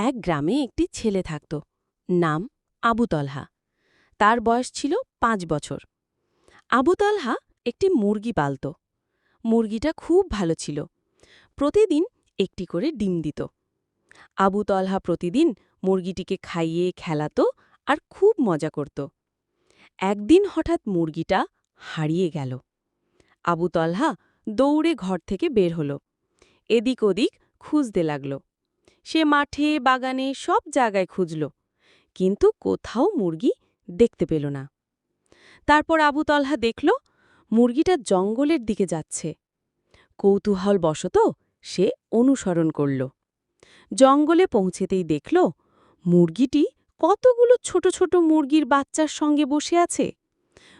এক গ্রামে একটি ছেলে থাকত, নাম আবু তলহা। তার বয়স ছিল পাঁচ বছর। আবু তলহা একটি মুরগি পালত। মুরগিটা খুব ভালো ছিল। প্রতিদিন একটি করে ডিম দিত। আবু তলহা প্রতিদিন মুরগিটিকে খাইয়ে, খেলাতো আর খুব মজা করত। একদিন হঠাৎ মুরগিটা হারিয়ে গেল। আবু তলহা দৌড়ে ঘর থেকে বের হল। এদিক ওদিক খুঁজতে লাগল। সে মাঠে, বাগানে সব জায়গায় খুঁজল, কিন্তু কোথাও মুরগি দেখতে পেল না। তারপর আবু তলহা দেখল, মুরগিটা জঙ্গলের দিকে যাচ্ছে। কৌতূহল বশত সে অনুসরণ করল। জঙ্গলে পৌঁছেতেই দেখল, মুরগিটি কতগুলো ছোট ছোট মুরগির বাচ্চার সঙ্গে বসে আছে।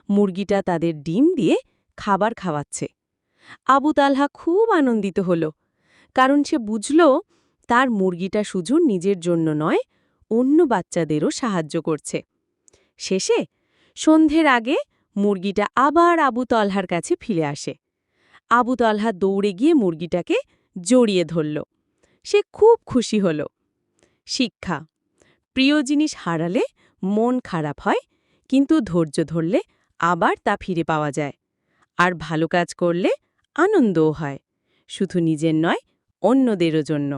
মুরগিটা তাদের ডিম দিয়ে খাবার খাওয়াচ্ছে। আবু তালহা খুব আনন্দিত হল, কারণ সে বুঝল তার মুরগিটা শুধু নিজের জন্য নয়, অন্য বাচ্চাদেরও সাহায্য করছে। শেষে, সন্ধ্যের আগে মুরগিটা আবার আবু তলহার কাছে ফিরে আসে। আবু তলহা দৌড়ে গিয়ে মুরগিটাকে জড়িয়ে ধরল। সে খুব খুশি হল। শিক্ষা, প্রিয় জিনিস হারালে মন খারাপ হয়, কিন্তু ধৈর্য ধরলে আবার তা ফিরে পাওয়া যায়। আর ভালো কাজ করলে আনন্দও হয়। শুধু নিজের নয়, অন্যদেরও জন্য।